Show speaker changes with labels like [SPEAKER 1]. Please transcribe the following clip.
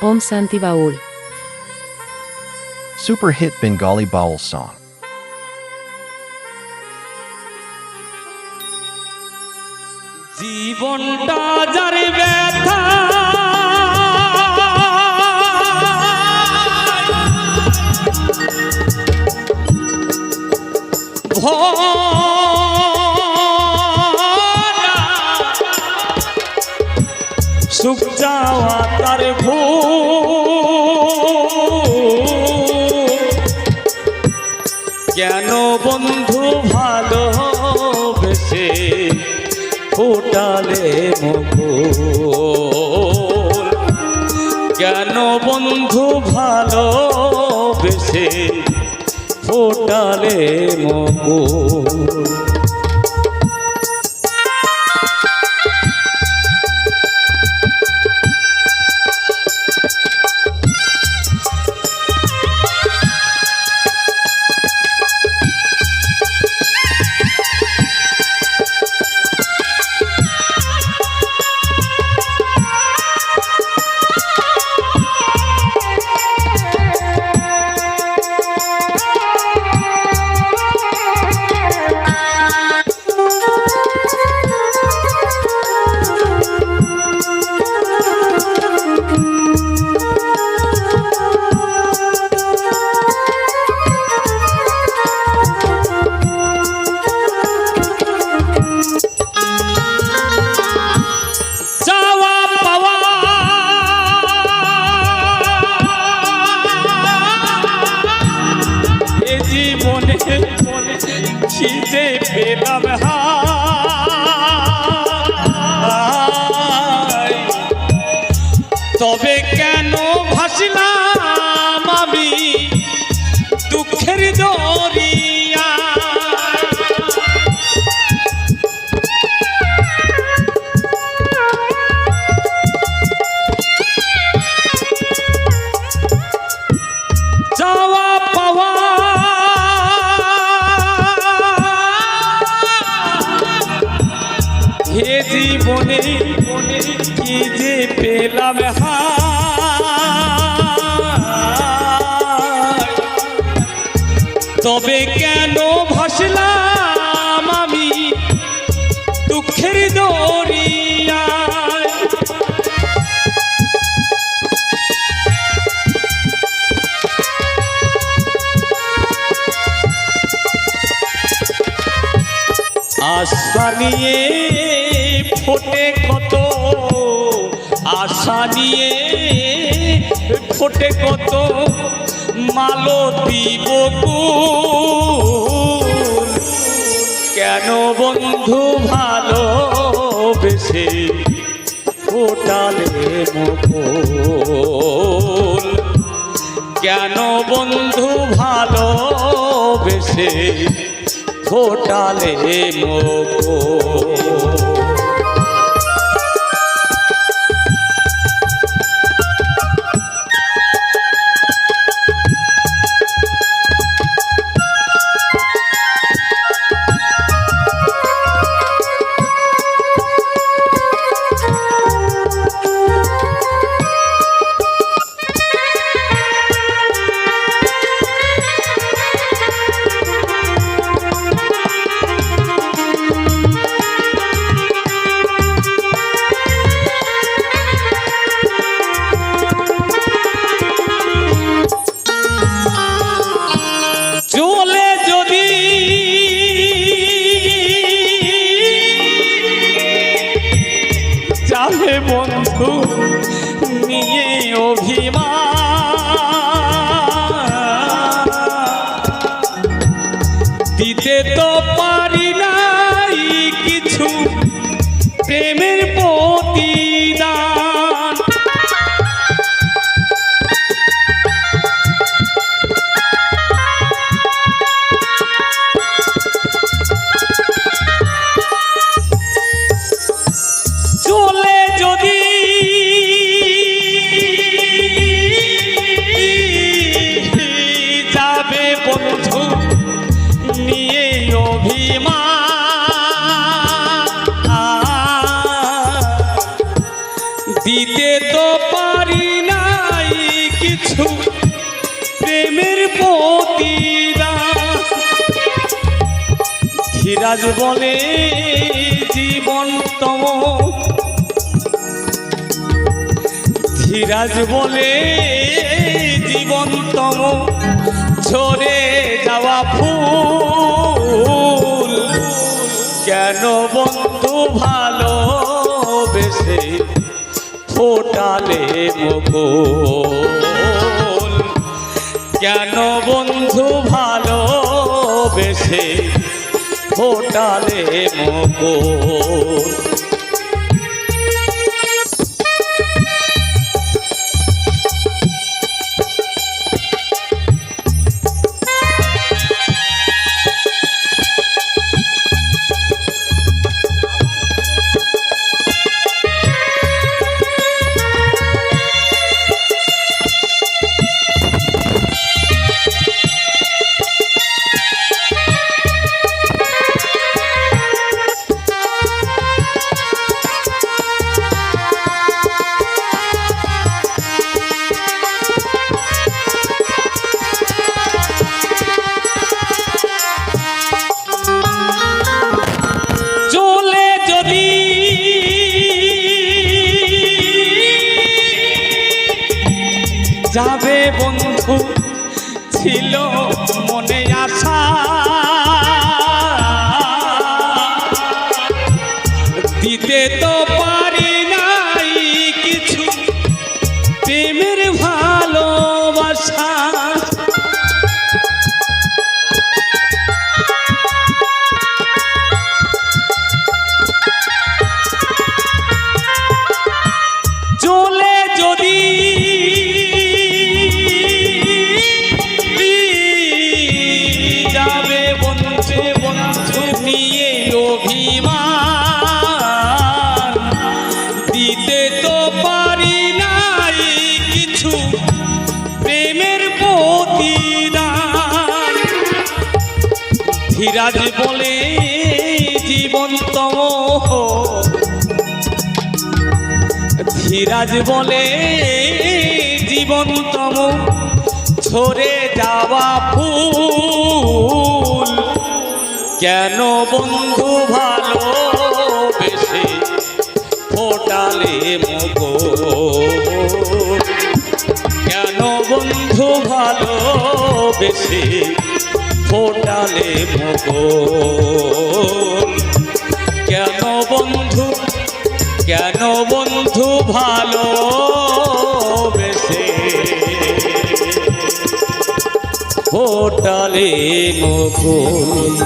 [SPEAKER 1] Om Santi Baul.
[SPEAKER 2] Super hit Bengali Baul song.
[SPEAKER 3] জীবনটা যার ব্যথা ভরা সুখ যাওয়া তার ভূ কেন বন্ধু ভালোবেসে ফোটালে মুকুল কেন বন্ধু ভালোবেসে ফোটালে মুকুল জীবনে খিদে পেলাম হায়। তবে কেন ভাসলাম আমি দুঃখের দরিয়া যে পেলাম হায়। তবে কেন ভাসলাম আমি দুঃখের দরিয়ায় আশা নিয়ে ফোটে আশা ফোটে কত মালতী বকুল কেন বন্ধু ভালো বেশে ফোটালে মুকুল? কেন বন্ধু ভালো বেশে ফোটালে মুকুল? দিতে তো পারি নাই কিছু প্রেমের প্রতিদান। চলে যদি যাবে বন্ধু নিয়ে অভিমান। দিতে তো পারি না কিছু প্রেমের ধীরাজ বলে জীবনতম ধীরাজ বলে জীবনতম ঝরে কেন বন্ধু ভালো বেশি ফোটালে মকুল? কেন বন্ধু ভালো বেশি ফোটালে মকুল? যাবে বন্ধু ছিল নিয়ে অভিমান। দিতে তো পারি নাই কিছু প্রেমের প্রতিদান। ধীরাজ বলে জীবন্তম ধীরাজ বলে জীবন্তম ঝরে যাওয়া ফুল কেন বন্ধু ভালো বেশি ফোটালে মগো? কেন বন্ধু ভালো বেশি ফোটালে মগো? কেন বন্ধু কেন বন্ধু ভালো হোটালে নকুল